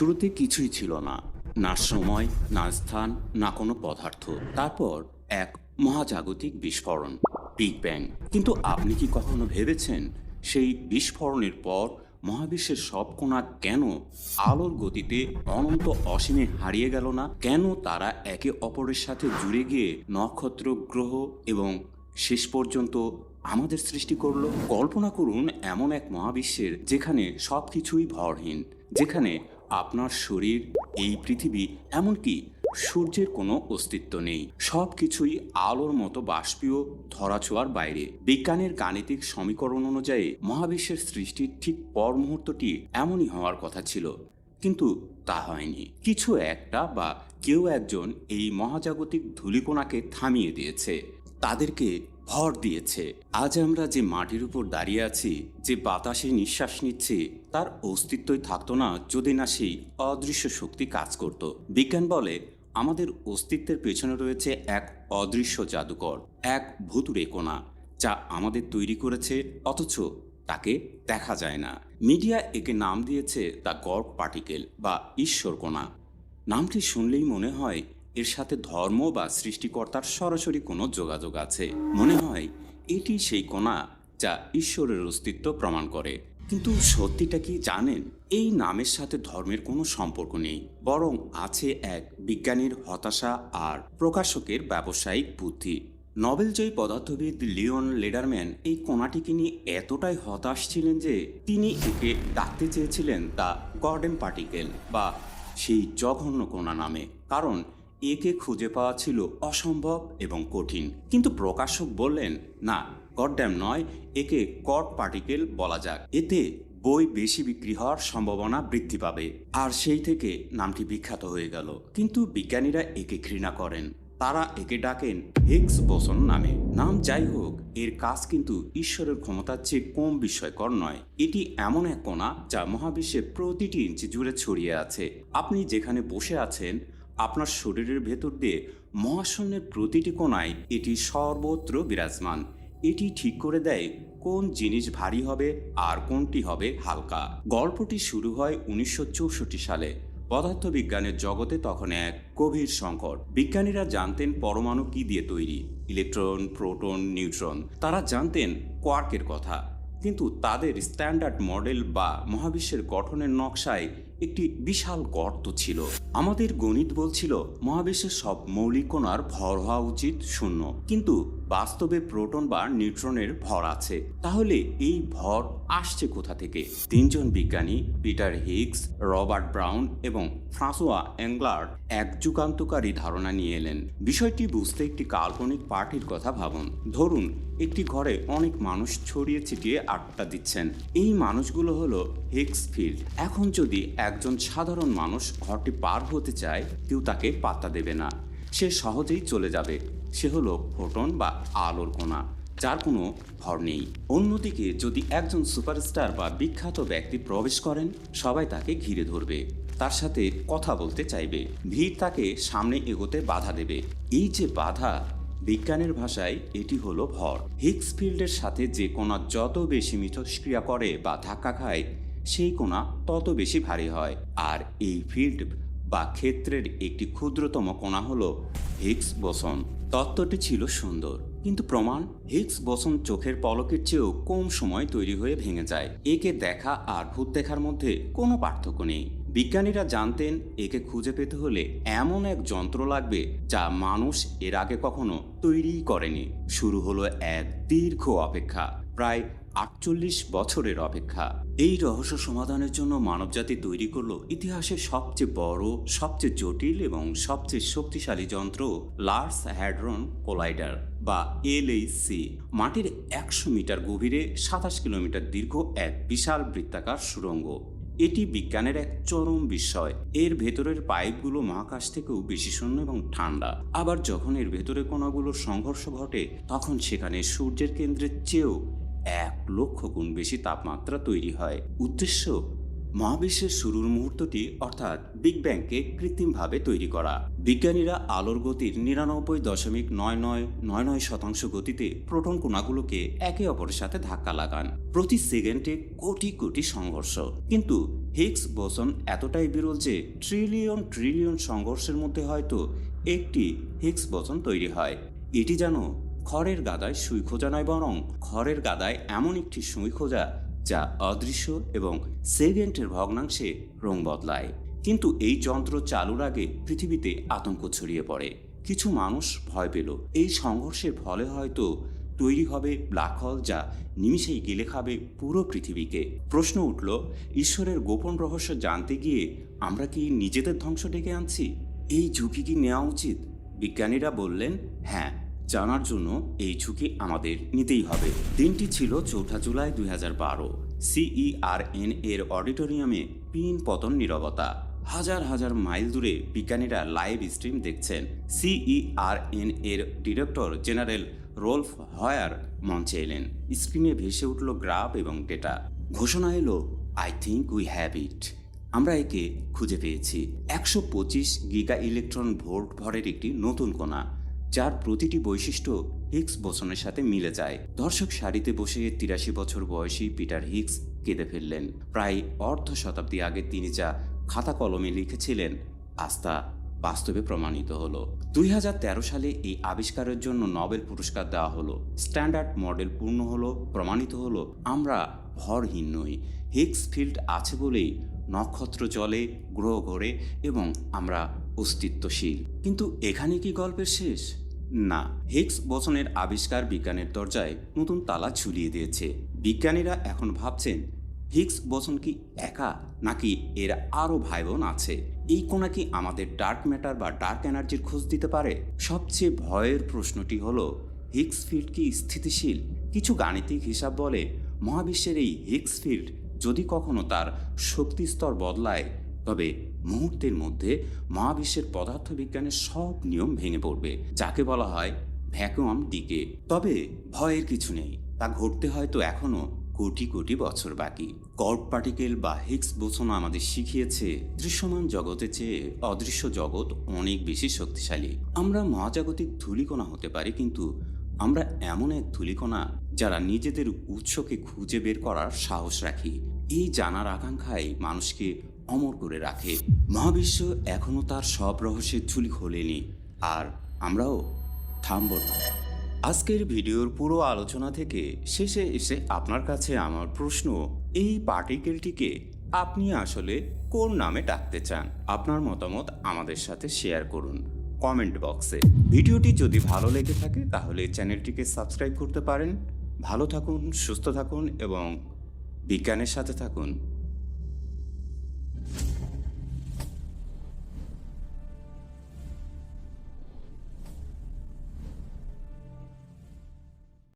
শুরুতে কিছুই ছিল না। না সময়, না স্থান, না কোনো পদার্থ। তারপর এক মহাজাগতিক বিস্ফোরণ বিগ ব্যাং কিন্তু আপনি কি কখনো ভেবেছেন সেই বিস্ফোরণের পর মহাবিশ্বের সব কোণা কেন আলোর গতিতে অনন্ত অসীমে হারিয়ে গেল না? কেন তারা একে অপরের সাথে জুড়ে গিয়ে নক্ষত্র, গ্রহ এবং শেষ পর্যন্ত আমাদের সৃষ্টি করল? কল্পনা করুন এমন এক মহাবিশ্বের যেখানে সব কিছুই ভরহীন, যেখানে আপনার শরীর, এই পৃথিবী, এমনকি সূর্যের কোনো অস্তিত্ব নেই। সব কিছুই আলোর মতো বাষ্পীয় ধরাছোঁয়ার বাইরে। বিজ্ঞানের গাণিতিক সমীকরণ অনুযায়ী মহাবিশ্বের সৃষ্টির ঠিক পর মুহূর্তটি এমনই হওয়ার কথা ছিল, কিন্তু তা হয়নি। কিছু একটা বা কেউ একজন এই মহাজাগতিক ধূলিকোণাকে থামিয়ে দিয়েছে। তাদেরকে ভর দিয়েছে। আজ আমরা যে মাটির উপর দাঁড়িয়ে আছি, যে বাতাসে নিঃশ্বাস নিচ্ছি, তার অস্তিত্বই থাকতো না যদি না সেই অদৃশ্য শক্তি কাজ করত। বিজ্ঞান বলে, আমাদের অস্তিত্বের পেছনে রয়েছে এক অদৃশ্য জাদুকর, এক ভুতুরে কোণা যা আমাদের তৈরি করেছে, অথচ তাকে দেখা যায় না। মিডিয়া একে নাম দিয়েছে দ্য গড পার্টিকেল বা ঈশ্বর কোণা নামটি শুনলেই মনে হয় এর সাথে ধর্ম বা সৃষ্টিকর্তার সরাসরি কোনো যোগাযোগ আছে। মনে হয় এটি সেই কোণা যা ঈশ্বরের অস্তিত্ব প্রমাণ করে। কিন্তু সত্যিটা কি জানেন? এই নামের সাথে ধর্মের কোনো সম্পর্ক নেই। বরং আছে এক বিজ্ঞানীর হতাশা আর প্রকাশকের ব্যবসায়িক বুদ্ধি। নোবেলজয়ী পদার্থবিদ লিওন লেডারম্যান এই কোণাটিকে নিয়ে এতটাই হতাশ ছিলেন যে তিনি একে ডাকতে চেয়েছিলেন দ্য গর্ডেন পার্টিকেল বা সেই জঘন্য কোণা নামে। কারণ একে খুঁজে পাওয়া ছিল অসম্ভব এবং কঠিন। কিন্তু প্রকাশক বললেন, না গডড্যাম নয়, একে কট পার্টিকেল বলা যাক। এতে বই বেশি বিক্রি হওয়ার সম্ভাবনা বৃদ্ধি পাবে। আর সেই থেকে নামটি বিখ্যাত হয়ে গেল। কিন্তু বিজ্ঞানীরা একে ঘৃণা করেন। তারা একে ডাকেন হিগস বোসন নামে। নাম যাই হোক, এর কাজ কিন্তু ঈশ্বরের ক্ষমতার চেয়ে কম বিস্ময়কর নয়। এটি এমন এক কোণা যা মহাবিশ্বের প্রতিটি ইঞ্চি জুড়ে ছড়িয়ে আছে। আপনি যেখানে বসে আছেন আপনার শরীরের ভেতর দিয়ে মহাশূন্যের প্রতিটি কোণায় এটি সর্বত্র বিরাজমান। এটি ঠিক করে দেয় কোন জিনিস ভারী হবে আর কোনটি হবে হালকা। গল্পটি শুরু হয় উনিশশো চৌষট্টি সালে। পদার্থবিজ্ঞানের জগতে তখন এক গভীর সংকট। বিজ্ঞানীরা জানতেন পরমাণু কি দিয়ে তৈরি? Electron, proton, neutron. তারা জানতেন কোয়ার্কের কথা। কিন্তু তাদের স্ট্যান্ডার্ড মডেল বা মহাবিশ্বের গঠনের নকশায় একটি বিশাল গর্ত ছিল। আমাদের গণিত বলছিল, মহাবিশ্বের সব মৌলিক কণার ভর হওয়া উচিত শূন্য। কিন্তু বাস্তবে প্রোটন বা নিউট্রনের ভর আছে। তাহলে এই ভর আসছে কোথা থেকে? তিনজন বিজ্ঞানী, পিটার হিগস, রবার্ট ব্রাউন এবং ফ্রাঁসোয়া অ্যাংলার এক যুগান্তকারী ধারণা নিয়ে এলেন। বিষয়টি বুঝতে একটি কাল্পনিক পার্টির কথা ভাবুন। ধরুন, একটি ঘরে অনেক মানুষ ছড়িয়ে ছিটিয়ে আড্ডা দিচ্ছেন। এই মানুষগুলো হলো হিগস ফিল্ড। এখন যদি একজন সাধারণ মানুষ ঘরটি পার হতে চায়, কেউ তাকে পাত্তা দেবে না। সে সহজেই চলে যাবে। সে হলো ফোটন বা আলোর কোণা যার কোনো ভর নেই। অন্যদিকে যদি একজন সুপারস্টার বা বিখ্যাত ব্যক্তি প্রবেশ করেন, সবাই তাকে ঘিরে ধরবে। তার সাথে কথা বলতে চাইবে। ভিড় তাকে সামনে এগোতে বাধা দেবে। এই যে বাধা, বিজ্ঞানের ভাষায় এটি হলো ভর। হিগস ফিল্ডের সাথে যে কোণা যত বেশি মিথস্ক্রিয়া করে বা ধাক্কা খায় সেই কোণা তত বেশি ভারী হয়। আর এই ফিল্ড বা ক্ষেত্রের একটি ক্ষুদ্রতম কোণা হলো হিগস বসন তত্ত্বটি ছিল সুন্দর, কিন্তু প্রমাণ হিগস বসন চোখের পলকের চেয়েও কম সময় তৈরি হয়ে ভেঙে যায়। একে দেখা আর ভূত দেখার মধ্যে কোনো পার্থক্য নেই। বিজ্ঞানীরা জানতেন, একে খুঁজে পেতে হলে এমন এক যন্ত্র লাগবে যা মানুষ এর আগে কখনো তৈরিই করেনি। শুরু হলো এক দীর্ঘ অপেক্ষা, প্রায় আটচল্লিশ বছরের অপেক্ষা। এই রহস্য সমাধানের জন্য মানবজাতি তৈরি করল ইতিহাসের সবচেয়ে বড়, সবচেয়ে জটিল এবং সবচেয়ে শক্তিশালী যন্ত্র লার্স হ্যাড্রন কোলাইডার বা এলএইসি মাটির একশো মিটার গভীরে সাতাশ কিলোমিটার দীর্ঘ এক বিশাল বৃত্তাকার সুড়ঙ্গ এটি বিজ্ঞানের এক চরম বিস্ময়। এর ভেতরের পাইপগুলো মহাকাশ থেকেও বেশি শূন্য এবং ঠান্ডা। আবার যখন এর ভেতরে কণাগুলোর সংঘর্ষ ঘটে, তখন সেখানে সূর্যের কেন্দ্রের চেয়েও এক লক্ষ গুণ বেশি তাপমাত্রা তৈরি হয়। উদ্দেশ্য, মহাবিশ্বের শুরুর মুহূর্তটি অর্থাৎ বিগ ব্যাংকে কৃত্রিমভাবে তৈরি করা। বিজ্ঞানীরা আলোর গতির নিরানব্বই দশমিক নয় নয় নয় নয় শতাংশ গতিতে প্রোটন কণাগুলোকে একে অপরের সাথে ধাক্কা লাগান। প্রতি সেকেন্ডে কোটি কোটি সংঘর্ষ। কিন্তু হিগস বোসন এতটাই বিরল যে ট্রিলিয়ন ট্রিলিয়ন সংঘর্ষের মধ্যে হয়তো একটি হিগস বোসন তৈরি হয়। এটি যেন খড়ের গাদায় সুই খোঁজা নয় বরং খড়ের গাদায় এমন একটি সুই খোঁজা যা অদৃশ্য এবং সেকেন্ডের ভগ্নাংশে রং বদলায়। কিন্তু এই যন্ত্র চালুর আগে পৃথিবীতে আতঙ্ক ছড়িয়ে পড়ে। কিছু মানুষ ভয় পেল। এই সংঘর্ষের ফলে হয়তো তৈরি হবে ব্ল্যাক হোল যা নিমিষেই গিলে খাবে পুরো পৃথিবীকে। প্রশ্ন উঠল, ঈশ্বরের গোপন রহস্য জানতে গিয়ে আমরা কি নিজেদের ধ্বংস ডেকে আনছি? এই ঝুঁকি কি নেওয়া উচিত? বিজ্ঞানীরা বললেন হ্যাঁ জানার জন্য এই ঝুঁকি আমাদের নিতেই হবে। দিনটি ছিল চৌঠা জুলাই দুই হাজার বারো। সিইআরএন এর অডিটোরিয়ামে পিন পতন নীরবতা। হাজার হাজার মাইল দূরে বিজ্ঞানীরা লাইভ স্ট্রিম দেখছেন। সিইআরএন এর ডিরেক্টর জেনারেল রোলফ হয়ার মঞ্চে এলেন। স্ক্রিনে ভেসে উঠল গ্রাফ এবং ডেটা। ঘোষণা এলো, I think we have it. আমরা একে খুঁজে পেয়েছি। একশো পঁচিশ গিগা ইলেকট্রন ভোল্ট ভরের একটি নতুন কণা। যার প্রতিটি বৈশিষ্ট্য হিক্স বোসনের সাথে মিলে যায়। দর্শক সারিতে বসে তিরাশি বছর বয়সী পিটার হিক্স কেঁদে ফেললেন। প্রায় অর্ধ শতাব্দী আগে তিনি যা খাতা কলমে লিখেছিলেন আস্থা বাস্তবে প্রমাণিত হলো। দুই সালে এই আবিষ্কারের জন্য নোবেল পুরস্কার দেওয়া হলো। স্ট্যান্ডার্ড মডেল পূর্ণ হলো, প্রমাণিত হলো, আমরা ভরহীন নই। হিক্স ফিল্ড আছে বলেই নক্ষত্র চলে গ্রহ ঘোরে এবং আমরা অস্তিত্বশীল। কিন্তু এখানে কি গল্পের শেষ? না। হিগস বসনের আবিষ্কার বিজ্ঞানের দরজায় নতুন তালা ঝুলিয়ে দিয়েছে। বিজ্ঞানীরা এখন ভাবছেন, হিগস বসন কি একা নাকি এর আরও ভাই বোন আছে? এই কোনা কি আমাদের ডার্ক ম্যাটার বা ডার্ক এনার্জির খোঁজ দিতে পারে? সবচেয়ে ভয়ের প্রশ্নটি হলো, হিগস ফিল্ড কি স্থিতিশীল? কিছু গাণিতিক হিসাব বলে, মহাবিশ্বের এই হিগস ফিল্ড যদি কখনো তার শক্তিস্তর বদলায় তবে মুহূর্তের মধ্যে মহাবিশ্বের পদার্থবিজ্ঞানের সব নিয়ম ভেঙে পড়বে, যাকে বলা হয় ভ্যাকুয়াম ডিকে। তবে ভয়ের কিছু নেই, তা ঘটতে হয়তো এখনও কোটি কোটি বছর বাকি। কর্ড পার্টিকেল বা হিগস বোসন আমাদের শিখিয়েছে, দৃশ্যমান জগতের চেয়ে অদৃশ্য জগৎ অনেক বেশি শক্তিশালী। আমরা মহাজাগতিক ধূলিকণা হতে পারি, কিন্তু আমরা এমন এক ধূলিকণা যারা নিজেদের উৎসকে খুঁজে বের করার সাহস রাখি। এই জানার আকাঙ্ক্ষায় মানুষকে অমর করে রাখে। মহাবিশ্ব এখনও তার সব রহস্যের ঝুলি খোলেনি, আর আমরাও থামব না। আজকের ভিডিওর পুরো আলোচনা থেকে শেষে এসে আপনার কাছে আমার প্রশ্ন, এই পার্টিকেলটিকে আপনি আসলে কোন নামে ডাকতে চান? আপনার মতামত আমাদের সাথে শেয়ার করুন কমেন্ট বক্সে। ভিডিওটি যদি ভালো লেগে থাকে, তাহলে চ্যানেলটিকে সাবস্ক্রাইব করতে পারেন। ভালো থাকুন, সুস্থ থাকুন এবং বিজ্ঞানের সাথে থাকুন।